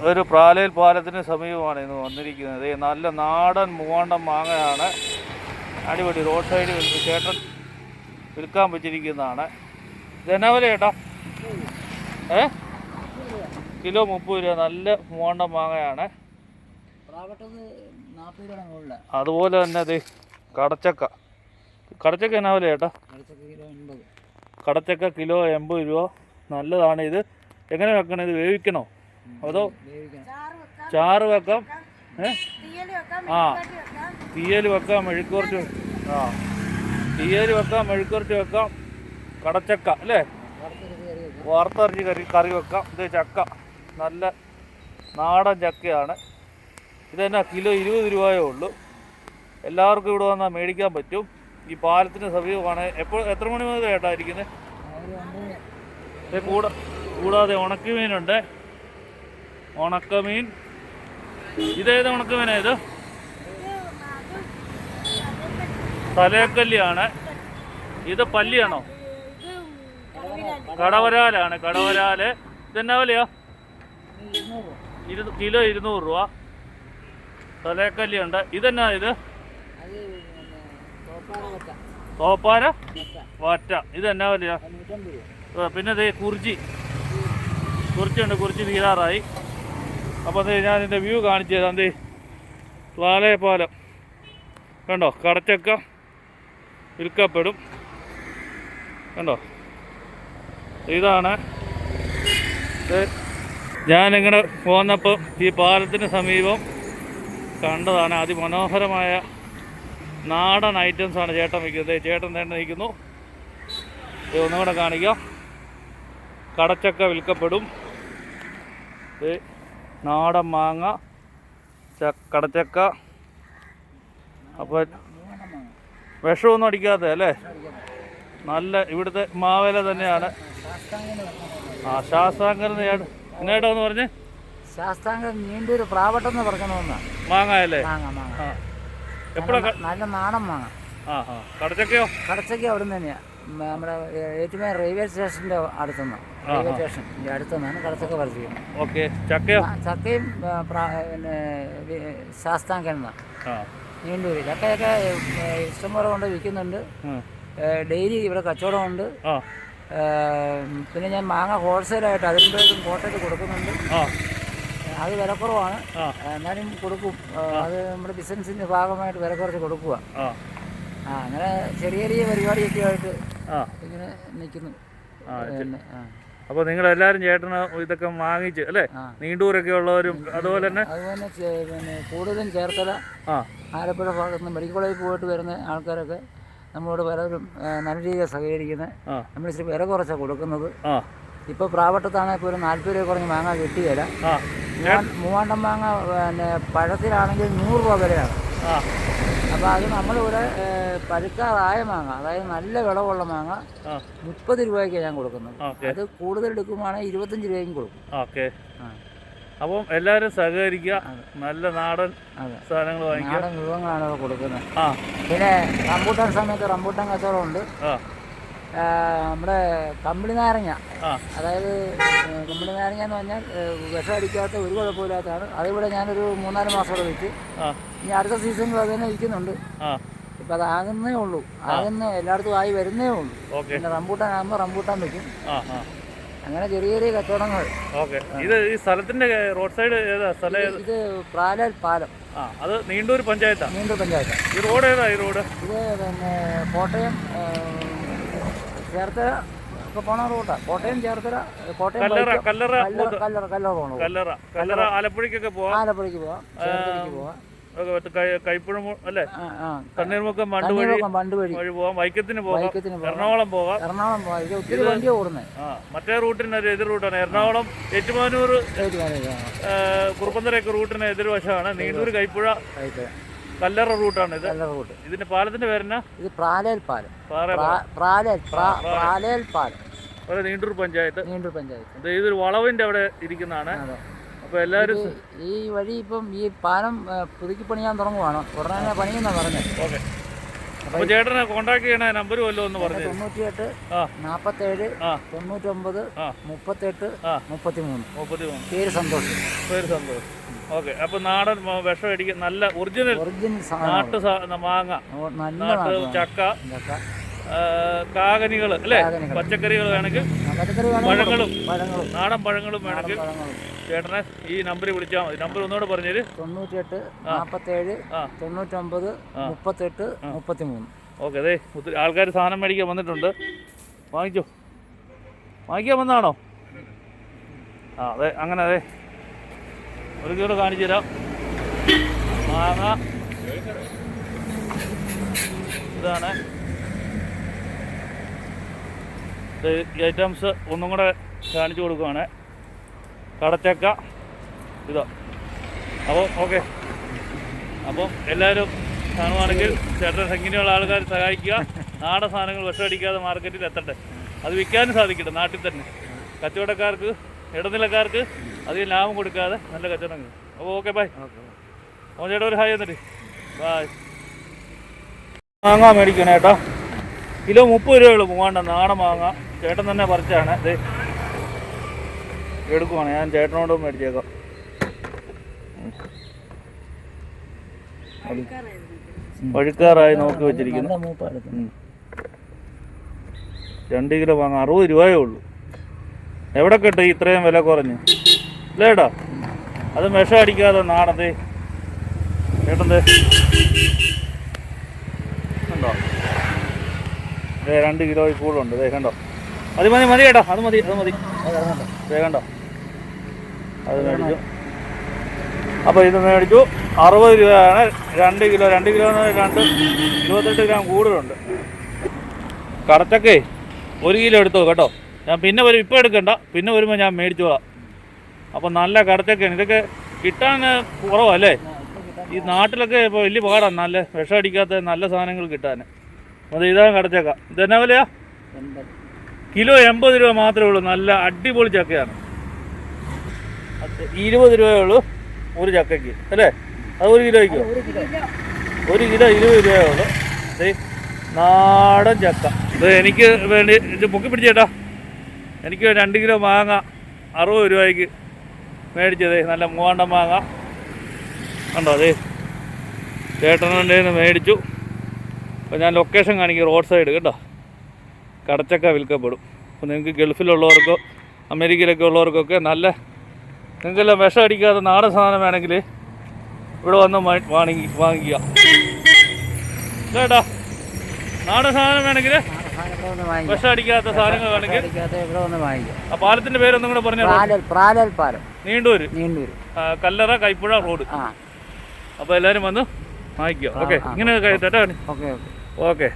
ഒരു പ്രാലേൽ പാലത്തിന് സമീപമാണ് ഇന്ന് വന്നിരിക്കുന്നത്. നല്ല നാടൻ മൂവാണ്ടം മാങ്ങയാണ് അടിപൊളി റോഡ് സൈഡിൽ വിൽക്ക് ചേട്ടൻ വിൽക്കാൻ വെച്ചിരിക്കുന്നതാണ്. ഇതെന്നാ വില ചേട്ടാ? ഏ? കിലോ മുപ്പത് രൂപ. നല്ല മൂവാണ്ടം മാങ്ങയാണ്. അതുപോലെ തന്നെ അത് കടച്ചക്ക. കടച്ചക്ക എന്നാ വില ചേട്ടാ? കടച്ചക്ക കിലോ എൺപത് രൂപ. നല്ലതാണ് ഇത്. എങ്ങനെ വെക്കണം? ഇത് വേവിക്കണോ? അതോ ചാറ് വെക്കാം. ഏ? ആ. തീയൽ വെക്കാം. മെഴുക്കുവരട്ടി ആ. തീയൽ വെക്കാം മെഴുക്കുവരട്ടി വെക്കാം. കടച്ചക്ക അല്ലേ? വറുത്തറിഞ്ഞ് കറി വറുത്തരച്ച് കറി കറി വെക്കാം. ഇത് ചക്ക. നല്ല നാടൻ ചക്കയാണ്. ഇതെന്നാ കിലോ ഇരുപത് രൂപയേ ഉള്ളൂ. എല്ലാവർക്കും ഇവിടെ വന്നാൽ മേടിക്കാൻ പറ്റും. ഈ പാലത്തിന് സമീപമാണ്. എപ്പോൾ എത്ര മണി മുതൽ ഏട്ടാ ഇരിക്കുന്നത് കൂടാതെ ഉണക്കമീനുണ്ട്. ഉണക്കമീൻ. ഇതേത് ഉണക്കമീനാ ഇത്? തലേക്കല്ലിയാണ് ഇത് പല്ലിയാണോ? കടവരാലാണ് കടവരാൽ. ഇതെന്നാ വിലയാ? ഇരുന്നൂറ്. ഇരു കിലോ ഇരുന്നൂറ് രൂപ. തലേക്കല്ലിയുണ്ട് ഇതെന്നാ ഇത്? തോപ്പാര വറ്റ. ഇതെന്നാ വിലയാ? പിന്നെ ദേ കുറിച്ചി കുറിച്ചുണ്ട് കുറിച്ചി തീരാറായി അപ്പോൾ ഞാൻ ഇതിന്റെ വ്യൂ കാണിച്ചു തരാം ദേ പാലം കണ്ടോ? കടച്ചക്ക വിൽക്കപ്പെടും. കണ്ടോ? ഇതാണ്. ഞാനിങ്ങനെ പോന്നപ്പോൾ ഈ പാലത്തിന് സമീപം കണ്ടതാണ് അതിമനോഹരമായ നാടൻ ഐറ്റംസാണ് ചേട്ടൻ വിൽക്കുന്നത് ചേട്ടൻ തന്നെ നിൽക്കുന്നു. ഇത് ഒന്നുകൂടെ കാണിക്കാം. കടച്ചക്ക വിൽക്കപ്പെടും. നാടൻ മാങ്ങ കടച്ചക്ക. അപ്പോൾ വിഷമൊന്നും അടിക്കാത്ത അല്ലേ? നല്ല ഇവിടുത്തെ മാവേല തന്നെയാണ്. ആ ശാസ്താങ്കൽ എന്നേട്ടാ എന്ന് പറഞ്ഞ്? ശാസ്താംഗം നീണ്ടൊരു പറഞ്ഞണമെന്നാണ് മാങ്ങ അല്ലേ? മാങ്ങ ആ. എപ്പോഴാ നല്ല നാടൻ മാങ്ങ. ആ ആ. കടച്ചക്കയോ? കടച്ചക്കയോ അവിടെ നിന്ന് തന്നെയാണ് നമ്മുടെ ഏറ്റുമേ റെയിൽവേ സ്റ്റേഷന്റെ അടുത്തുനിന്ന്. റെയിൽവേ സ്റ്റേഷന്റെ അടുത്തുനിന്നാണ് കടത്തൊക്കെ പറിച്ചത് ഓക്കെ. ചക്കയോ? ചക്കയും പിന്നെ എന്നാണ് ആ. നീണ്ടൂര് ചക്കയൊക്കെ ഇഷ്ടംപോലെ കൊണ്ട് വിൽക്കുന്നുണ്ട്. ഡെയിലി ഇവിടെ കച്ചവടമുണ്ട്. പിന്നെ ഞാൻ മാങ്ങ ഹോൾസെയിലായിട്ട് അതിന്റെതും കോട്ടയത്ത് കൊടുക്കുന്നുണ്ട്. അത് വിലക്കുറവാണ് എന്നാലും കൊടുക്കും. അത് നമ്മുടെ ബിസിനസിന്റെ ഭാഗമായിട്ട് വില കുറച്ച് കൊടുക്കുക ആ അങ്ങനെ ചെറിയ ചെറിയ പരിപാടിയൊക്കെ ആയിട്ട് ആ. ഇങ്ങനെ നിൽക്കുന്നു. ആ പിന്നെ ആ. അപ്പോൾ നിങ്ങളെല്ലാവരും ചേട്ടന് ഇതൊക്കെ വാങ്ങിച്ച് അല്ലേ. നീണ്ടൂരൊക്കെ ഉള്ളവരും അതുപോലെ തന്നെ? അതുപോലെ പിന്നെ കൂടുതലും ചേർത്തല ആലപ്പുഴ ഭാഗത്ത് നിന്ന് മെഡിക്കൽ കോളേജിൽ പോയിട്ട് വരുന്ന ആൾക്കാരൊക്കെ നമ്മളോട് പലരും നല്ല രീതിയിൽ സഹകരിക്കുന്നത് നമ്മൾ ഇച്ചിരി വില കുറച്ചാണ് കൊടുക്കുന്നത്. ആ. ഇപ്പോൾ പ്രാവട്ടത്താണെങ്കിൽ ഒരു നാൽപ്പത് രൂപ കുറഞ്ഞ് മാങ്ങ കിട്ടിയല്ല. മൂവാണ്ടം മാങ്ങ പിന്നെ പഴത്തിലാണെങ്കിൽ നൂറ് രൂപ വിലയാണ്. ആ. അപ്പോൾ അത് നമ്മളിവിടെ പരുക്കാറായ പഴുക്കാറായ മാങ്ങ അതായത് നല്ല വിളവുള്ള മാങ്ങ മുപ്പത് രൂപയ്ക്കാണ് ഞാൻ കൊടുക്കുന്നത്. അത് കൂടുതൽ എടുക്കുവാണെങ്കിൽ ഇരുപത്തഞ്ച് രൂപയ്ക്കും കൊടുക്കും. ഓക്കെ. അപ്പം എല്ലാവരും സഹകരിക്കുക. നല്ല നാടൻ സാധനങ്ങൾ വാങ്ങിക്കുക. നാടൻ വിഭവങ്ങളാണ് കൊടുക്കുന്നത്. പിന്നെ റംബൂട്ടാൻ സമയത്ത് റംബൂട്ടാൻ കച്ചവടം ഉണ്ട്. നമ്മുടെ കമ്പിളി നാരങ്ങ. അതായത് കമ്പിളി നാരങ്ങ എന്ന് പറഞ്ഞാൽ വിഷം അടിക്കാത്ത ഒരു കുഴപ്പമില്ലാത്തതാണ്. അതിവിടെ ഞാനൊരു മൂന്നാൽ മാസം കൂടെ വെച്ച് ഇനി അടുത്ത സീസണിൽ അത് തന്നെ ഇരിക്കുന്നുണ്ട്. ഇപ്പം അത് ആകുന്നേ ഉള്ളൂ. ആകുന്ന എല്ലായിടത്തും ആയി വരുന്നേ ഉള്ളൂ. പിന്നെ റംബൂട്ടാൻ ആകുമ്പോൾ റംബൂട്ടാൻ വെക്കും. അങ്ങനെ ചെറിയ ചെറിയ കച്ചവടങ്ങൾ. ഇത് ഈ സ്ഥലത്തിന്റെ റോഡ് സൈഡ് ഏതാ? സ്ഥലം ഇത് പ്രാലാൽ പാലം. അത് നീണ്ടൂർ പഞ്ചായത്താണ് നീണ്ടൂർ പഞ്ചായത്ത്. ഈ റോഡ് ഏതാ ഈ റോഡ്? ഇത് പിന്നെ കോട്ടയം ചേർത്തല ഒക്കെ പോണ റൂട്ടാണ് കോട്ടയം ചേർത്തല കോട്ടയം കല്ലറ കല്ലറ കല്ലറ കല്ലറ കല്ലറ ആലപ്പുഴയ്ക്കൊക്കെ പോവാം. ആലപ്പുഴയ്ക്ക് പോവാം. ചേർത്തലയ്ക്ക് പോവാം. കൈപ്പുഴ അല്ലേ? തണ്ണീർമുക്കം ആ. വഴി തണ്ണീർമുക്കം വഴി വഴി പോവാം. വൈക്കത്തിന് പോകാം എറണാകുളം പോകാം എറണാകുളം ഇത് ഒത്തിരി വണ്ടിയാണ് ഓടുന്നത് ആ മറ്റേ റൂട്ടിന് ഒരു എതിർ റൂട്ടാണ്. എറണാകുളം ഏറ്റുമാനൂർ കുറുപ്പന്തരയൊക്കെ റൂട്ടിന് എതിർവശമാണ്. നീണ്ടൂർ കൈപ്പുഴ കല്ലറ റൂട്ടാണ് ഇത്. കല്ലറ റൂട്ട്. ഇതിന്റെ പാലത്തിന്റെ പേരെന്നാ? ഇത് പ്രാലേൽ പാലം. പ്രാലേൽ പാലം. നീണ്ടൂർ പഞ്ചായത്ത്. നീണ്ടൂർ പഞ്ചായത്ത്. ഇത് ഇതൊരു വളവിന്റെ അവിടെ ഇരിക്കുന്നതാണ്. എല്ലാവരും ഈ വഴി ഇപ്പം ഈ പാലം പുതുക്കി പണിയാൻ തുടങ്ങുവാണ്. ഉടനെ തന്നെ പണിയെന്നാണ് പറഞ്ഞത്. ഓക്കെ. അപ്പോൾ ചേട്ടനെ കോൺടാക്ട് ചെയ്യണ നമ്പർ വല്ലതും ഒന്ന് പറഞ്ഞു. തൊണ്ണൂറ്റിയെട്ട് നാൽപ്പത്തേഴ് തൊണ്ണൂറ്റൊമ്പത് മുപ്പത്തെട്ട് ആ. മുപ്പത്തി മൂന്ന് മുപ്പത്തി മൂന്ന് പേര് സന്തോഷം. പേര് സന്തോഷം. ഓക്കെ. അപ്പോൾ നാടൻ വിഷം അടിക്കുക നല്ല ഒറിജിനൽ നാട്ടു മാങ്ങ. നാട്ട് ചക്ക കാകനികൾ അല്ലേ? പച്ചക്കറികൾ വേണമെങ്കിൽ പഴങ്ങളും. പഴങ്ങളും. നാടൻ പഴങ്ങളും വേണമെങ്കിൽ ചേട്ടനെ ഈ നമ്പറിൽ വിളിച്ചാൽ മതി. നമ്പർ ഒന്നുകൂടെ പറഞ്ഞേര്. തൊണ്ണൂറ്റിയെട്ട് നാൽപ്പത്തേഴ് തൊണ്ണൂറ്റൊമ്പത് മുപ്പത്തെട്ട് മുപ്പത്തി മൂന്ന് ഓക്കെ അതെ ഒത്തിരി ആൾക്കാർ സാധനം മേടിക്കാൻ വന്നിട്ടുണ്ട്. വാങ്ങിച്ചോ വാങ്ങിക്കാൻ വന്നാണോ ആ അതെ അങ്ങനെ അതെ ഒരു കിലോ കാണിച്ചു തരാം. മാങ്ങ. ഇതാണ് ഇത് ഈ ഐറ്റംസ് ഒന്നും കൂടെ കാണിച്ചു കൊടുക്കുവാണേ. കടച്ചക്ക. ഇതോ. അപ്പോൾ ഓക്കെ അപ്പോൾ എല്ലാവരും കാണുവാണെങ്കിൽ ചേട്ടൻ ഇങ്ങനെയുള്ള ആൾക്കാർ സഹായിക്കുക. നാടൻ സാധനങ്ങൾ വിഷമടിക്കാതെ മാർക്കറ്റിൽ എത്തട്ടെ. അത് വിൽക്കാനും സാധിക്കട്ടെ നാട്ടിൽ തന്നെ. കച്ചവടക്കാർക്ക് ഇടനിലക്കാർക്ക് അധികം ലാഭം കൊടുക്കാതെ നല്ല കച്ചവടം അപ്പോൾ ഓക്കെ ബൈ ഓ ചേട്ടാ ഒരു ഹായ് എന്നിട്ട് ബായ് മാങ്ങ മേടിക്കണേ ചേട്ടാ. കിലോ മുപ്പത് രൂപയുള്ളൂ മൂവാണ്ട നാടൻ മാങ്ങ. ചേട്ടൻ തന്നെ പറിച്ചാണ്. ഇത് എടുക്കുവാണ്. ഞാൻ ചേട്ടനോട് മേടിച്ചേക്കാം. വഴിക്കാറായി നോക്കി വെച്ചിരിക്കുന്നു. രണ്ട് കിലോ വാങ്ങാം. അറുപത് രൂപയേ ഉള്ളൂ. എവിടെ കിട്ടും ഇത്രയും വില കുറഞ്ഞ്? ഇല്ലേടാ അത് വിഷം അടിക്കാതെ നാടത്തെ ചേട്ടൻ ഉണ്ടോ ദേ രണ്ട് കിലോയിൽ കൂടുതലുണ്ട്. ദേ കണ്ടോ? അത് മതി മതി കേട്ടോ. അത് മതി അത് മതി. വേഗണ്ടോ അത് മേടിച്ചു. അപ്പോൾ ഇത് മേടിച്ചു. അറുപത് രൂപയാണ്. രണ്ട് കിലോ രണ്ട് കിലോ രണ്ട് ഇരുപത്തെട്ട് ഗ്രാം കൂടുതലുണ്ട്. കടച്ചക്കേ ഒരു കിലോ എടുത്തോ കേട്ടോ. ഞാൻ പിന്നെ വരും. ഇപ്പോൾ എടുക്കണ്ട. പിന്നെ വരുമ്പോൾ ഞാൻ മേടിച്ചോളാം അപ്പോൾ നല്ല കടച്ചക്കയാണ്. ഇതൊക്കെ കിട്ടാൻ കുറവല്ലേ ഈ നാട്ടിലൊക്കെ ഇപ്പോൾ വലിയ പാടാണ് നല്ല വിഷം അടിക്കാത്ത നല്ല സാധനങ്ങൾ കിട്ടാൻ അത് ഇതാണ് കടച്ചക്ക. എന്നാ വിലയാ? കിലോ എൺപത് രൂപ മാത്രമേ ഉള്ളൂ. നല്ല അടിപൊളി ചക്കയാണ്. ഇരുപത് രൂപയേ ഉള്ളൂ ഒരു ചക്കയ്ക്ക്. അല്ലേ? അത് ഒരു കിലോയ്ക്ക്? ഒരു കിലോ. ഇരുപത് രൂപയേ ഉള്ളൂ. നാടൻ ചക്ക. ഇത് എനിക്ക് വേണ്ടി ഇത് പൊക്കി പിടിച്ചേട്ടാ. എനിക്ക് രണ്ട് കിലോ മാങ്ങ അറുപത് രൂപയ്ക്ക് മേടിച്ചതേ നല്ല മൂവാണ്ടം മാങ്ങ. കണ്ടോ അതേ ചേട്ടനുണ്ടെന്ന് മേടിച്ചു. അപ്പോൾ ഞാൻ ലൊക്കേഷൻ കാണിക്കും റോഡ് സൈഡ് കേട്ടോ കടച്ചക്ക വിൽക്കപ്പെടും. അപ്പോൾ നിങ്ങൾക്ക് ഗൾഫിലുള്ളവർക്കോ അമേരിക്കയിലൊക്കെ ഉള്ളവർക്കൊക്കെ നല്ല നിങ്ങൾക്കെല്ലാം വിഷം അടിക്കാത്ത നാടൻ സാധനം വേണമെങ്കിൽ ഇവിടെ വന്ന് വാങ്ങി വാങ്ങിക്കുക. കേട്ടാ നാടൻ സാധനം വേണമെങ്കിൽ വിഷം അടിക്കാത്ത സാധനങ്ങൾ വേണമെങ്കിൽ ഇവിടെ വന്ന് വാങ്ങിക്കാം. ആ പാലത്തിന്റെ പേരൊന്നും കൂടെ പറഞ്ഞു പ്രാലൽ പാലം. നീണ്ടൂര്. നീണ്ടൂര്. കല്ലറ കൈപ്പുഴ റോഡ്. അപ്പോൾ എല്ലാവരും വന്ന് വാങ്ങിക്കുക. ഓക്കെ. ഇങ്ങനെ ഓക്കെ. ഓക്കെ.